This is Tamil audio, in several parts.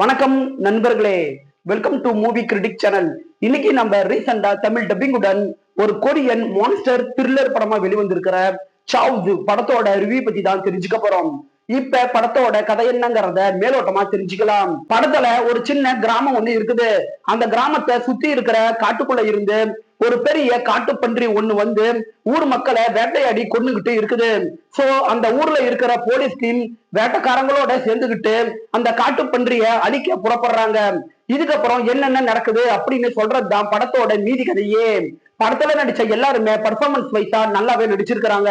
வணக்கம் நண்பர்களே. Welcome to movie critic channel இன்னைக்கு நம்ம ரீசெண்டா தமிழ் டப்பிங்குடன் ஒரு கொரியன் மான்ஸ்டர் த்ரில்லர் படமா வெளிவந்திருக்கிற சாவ்ஸ் படத்தோட ரிவ்யூ பத்தி தான் தெரிஞ்சுக்க போறோம். இப்ப படத்தோட கதை என்னங்கறத மேலோட்டமா தெரிஞ்சுக்கலாம். படத்துல ஒரு சின்ன கிராமம் வந்து இருக்குது. அந்த கிராமத்தை சுத்தி இருக்கிற காட்டுக்குள்ள இருந்து ஒரு பெரிய காட்டுப்பன்றி ஒண்ணு வந்து ஊர் மக்களை வேட்டையாடி கொண்டுகிட்டு இருக்குது. சோ அந்த ஊர்ல இருக்கிற போலீஸ் டீம் வேட்டைக்காரங்களோட சேர்ந்துகிட்டு அந்த காட்டுப்பன்றிய அழிக்க புறப்படுறாங்க. இதுக்கப்புறம் என்னென்ன நடக்குது அப்படின்னு சொல்றதுதான் படத்தோட மீதி கதையே. படத்துல நடிச்ச எல்லாருமே பர்ஃபார்மன்ஸ் வைஸா நல்லாவே நடிச்சிருக்கிறாங்க.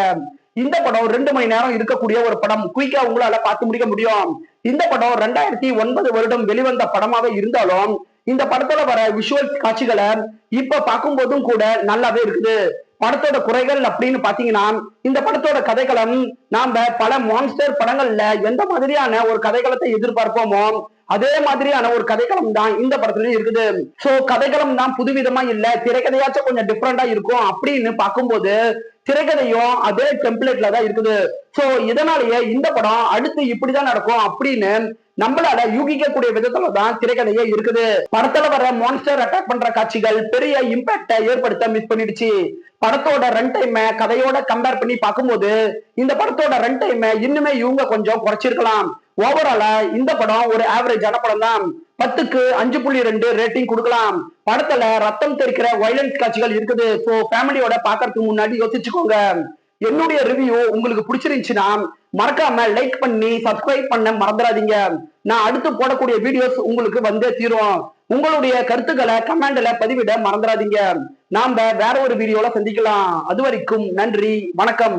இந்த படம் ரெண்டு மணி நேரம் இருக்கக்கூடிய ஒரு படம். குயிக்கா உங்களால பார்த்து முடிக்க முடியும். இந்த படம் ரெண்டாயிரத்தி ஒன்பது வருடம் வெளிவந்த படமாவே இருந்தாலும் இந்த படத்துல வர விஷுவல் காட்சிகளை இப்ப பார்க்கும்போதும் கூட நல்லாவே இருக்குது. படத்தோட குறைகள் அப்படின்னு பாத்தீங்கன்னா இந்த படத்தோட கதைக்களம் நாம பல மான்ஸ்டர் படங்கள்ல எந்த மாதிரியான ஒரு கதைக்களத்தை எதிர்பார்ப்போமோ அதே மாதிரியான ஒரு கதைக்களம் தான் இந்த படத்துலயும் இருக்குது. சோ கதைக்களம் தான் புதுவிதமா இல்ல திரைக்கதையாச்சும் கொஞ்சம் டிஃப்ரெண்டா இருக்கும் அப்படின்னு பார்க்கும்போது திரைக்கதையும் அதே டெம்ப்ளேட்ல தான் இருக்குது. சோ இதனாலேயே இந்த படம் அடுத்து இப்படிதான் நடக்கும் அப்படின்னு நம்மளால யூகிக்கக்கூடிய விதத்துல தான் திரைக்கதையே இருக்குது. படத்துல வர மான்ஸ்டர் அட்டாக் பண்ற காட்சிகள் பெரிய இம்பாக்ட ஏற்படுத்த மிஸ் பண்ணிடுச்சு. படத்தோட ரன் டைம் கதையோட கம்பேர் பண்ணி பார்க்கும்போது இந்த படத்தோட ரன் டைம் இன்னுமே இவங்க கொஞ்சம் குறைச்சிருக்கலாம். ஓவராலா இந்த படம் ஒரு ஆவரேஜான படம் தான். பத்துக்கு அஞ்சு புள்ளி ரெண்டு ரேட்டிங் கொடுக்கலாம். படத்துல ரத்தம் தெரிக்கிற வயலன்ஸ் காட்சிகள் இருக்குது. சோ ஃபேமிலியோட பாக்குறதுக்கு முன்னாடி யோசிச்சுக்கோங்க. என்னுடைய ரிவ்யூ உங்களுக்கு பிடிச்சிருந்துச்சுன்னா மறக்காம லைக் பண்ணி சப்ஸ்கிரைப் பண்ண மறந்துடாதீங்க. நான் அடுத்து போடக்கூடிய வீடியோஸ் உங்களுக்கு வந்தே தீரும். உங்களுடைய கருத்துக்களை கமெண்ட்ல பதிவிட மறந்துடாதீங்க. நாம வேற ஒரு வீடியோல சந்திக்கலாம். அது வரைக்கும் நன்றி வணக்கம்.